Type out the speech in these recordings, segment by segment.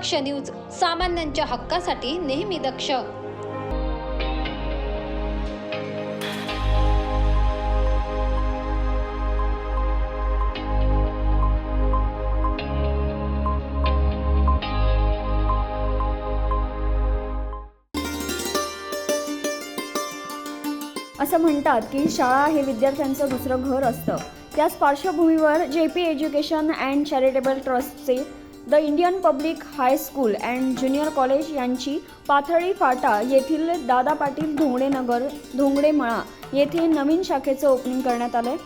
दक्ष news सामान्यांच्या हक्कासाठी नेहमी दक्ष. असं म्हणतात की शाळा हे विद्यार्थ्यांचं दुसरं घर असतं. त्याच पार्श्वभूमीवर J P education and charitable ट्रस्टचे the Indian public high school and junior college यांची पाथळी फाटा येथील दादा पाटील धोंगडेनगर धोंगडेमळा येथे नवीन शाखेचं ओपनिंग करण्यात आलं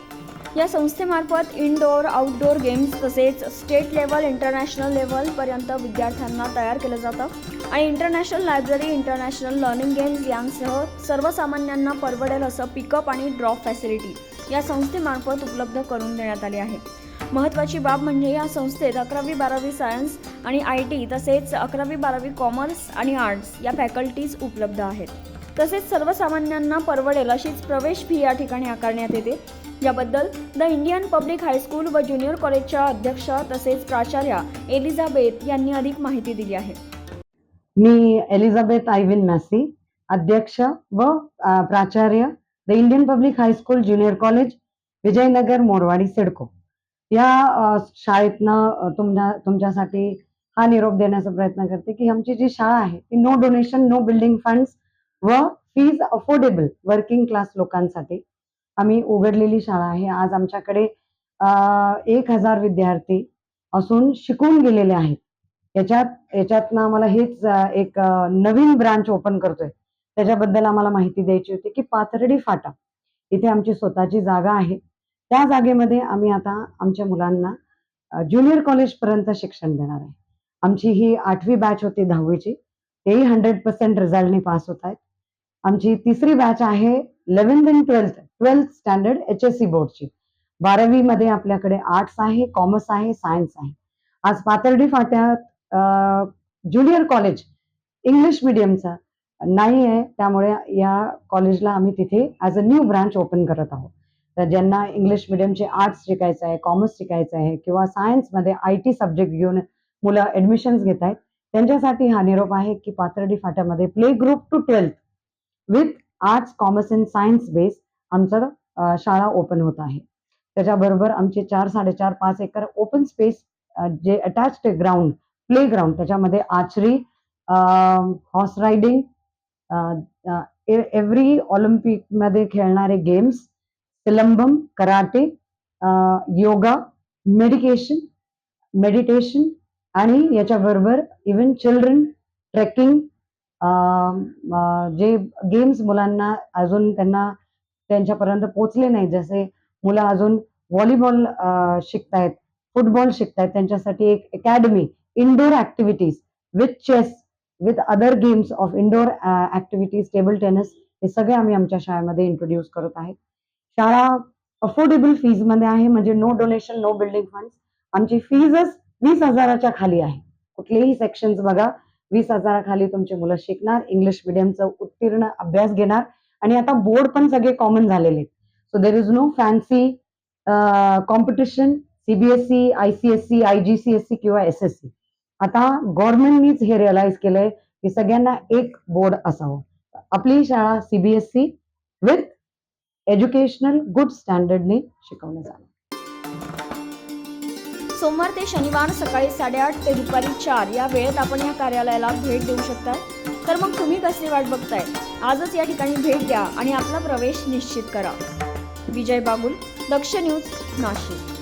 या संस्थेमार्फत इनडोअर आउटडोअर गेम्स तसेच स्टेट लेवल इंटरनॅशनल लेवलपर्यंत विद्यार्थ्यांना तयार केलं जातं. आणि international library international learning games यांसह सर्वसामान्यांना परवडेल असं पिकअप आणि ड्रॉप फॅसिलिटी या संस्थेमार्फत उपलब्ध करून देण्यात आली आहे. महत्त्वाची बाब म्हणजे या संस्थेत अकरावी बारावी सायन्स आणि आय टी तसेच अकरावी बारावी कॉमर्स आणि आर्ट्स या फॅकल्टीज उपलब्ध आहेत. तसेच सर्वसामान्यांना परवडेल अशीच प्रवेश फी या ठिकाणी आकारण्यात येते. याबद्दल the Indian public high school व ज्युनियर कॉलेजच्या अध्यक्षा तसेच प्राचार्या एलिझाबेथ यांनी अधिक माहिती दिली आहे. मी एलिझाबेथ आयविन मॅसी अध्यक्ष व प्राचार्य the Indian public high school junior college Vijaynagar Morwadi CIDCO. या शाळेतनं तुमच्या तुमच्यासाठी हा निरोप देण्याचा प्रयत्न करते की आमची जी शाळा आहे ती no donation no building funds व फीज अफोर्डेबल वर्किंग क्लास लोकांसाठी आम्ही उघडलेली शाळा आहे. आज आमच्याकडे एक हजार विद्यार्थी असून शिकून गेलेले आहेत. याच्यात याच्यातनं आम्हाला हेच एक नवीन ब्रांच ओपन करतोय. त्याच्याबद्दल आम्हाला माहिती द्यायची होती की पाथर्डी फाटा इथे आमची स्वतःची जागा आहे. त्या जागेमध्ये आम्ही आता आमच्या मुलांना ज्युनियर कॉलेजपर्यंत शिक्षण देणार आहे. आमची ही आठवी बॅच होती दहावीची. तेही हंड्रेड पर्सेंट रिझल्टने पास होत आहेत. आमची तिसरी बॅच आहे eleventh and twelfth twelfth standard H S C बोर्डची बारावीमध्ये आपल्याकडे आर्ट्स आहे कॉमर्स आहे सायन्स आहे. आज पातर्डी फाट्यात ज्युनियर कॉलेज इंग्लिश मिडियमचा नाही आहे. त्यामुळे या कॉलेजला आम्ही तिथे as a new branch open करत आहोत. तर ज्यांना इंग्लिश मिडियमचे आर्ट्स शिकायचं आहे कॉमर्स शिकायचं आहे किंवा सायन्समध्ये आय टी सब्जेक्ट घेऊन मुलं ऍडमिशन्स घेत आहेत त्यांच्यासाठी हा निरोप आहे की Pathardi फाट्यामध्ये play group two twelfth with arts commerce and science base आमचं शाळा ओपन होत आहे. त्याच्याबरोबर आमचे चार साडेचार पाच एकर ओपन स्पेस जे अटॅच्ड ग्राउंड प्ले ग्राउंड त्याच्यामध्ये आचरी हॉर्स रायडिंग एव्हरी ऑलिम्पिकमध्ये खेळणारे games Silambam karate yoga medication meditation आणि याच्याबरोबर इवन चिल्ड्रन ट्रेकिंग जे गेम्स मुलांना अजून त्यांना त्यांच्यापर्यंत पोचले नाही. जसे मुलं अजून व्हॉलीबॉल शिकतायत फुटबॉल शिकतायत त्यांच्यासाठी एक academy indoor activities with chess with other games of indoor activities table tennis हे सगळे आम्ही आमच्या शाळेमध्ये इंट्रोड्यूस करत आहेत. शाळा अफोर्डेबल फीजमध्ये आहे म्हणजे no donation no building fund आमची फीजच वीस हजाराच्या खाली आहे. कुठलेही सेक्शन्स बघा वीस हजाराखाली तुमची मुलं शिकणार इंग्लिश मिडियमचं उत्तीर्ण अभ्यास घेणार. आणि आता बोर्ड पण सगळे कॉमन झालेले आहेत. So there is no fancy competition CBSE ICSE IGCSE किंवा एस एस सी आता गव्हर्नमेंटनीच हे रिअलाइज केलंय की सगळ्यांना एक बोर्ड असावं. आपली शाळा सीबीएसई विथ एज्युकेशनल गुड स्टँडर्डने शिकवलं जाणार. सोमवार ते शनिवार सकाळी साडेआठ ते दुपारी चार या वेळेत आपण या कार्यालयाला भेट देऊ शकता. तर मग तुम्ही कसली वाट बघताय? आजच या ठिकाणी भेट द्या आणि आपला प्रवेश निश्चित करा. विजय बागुल दक्ष न्यूज नाशिक.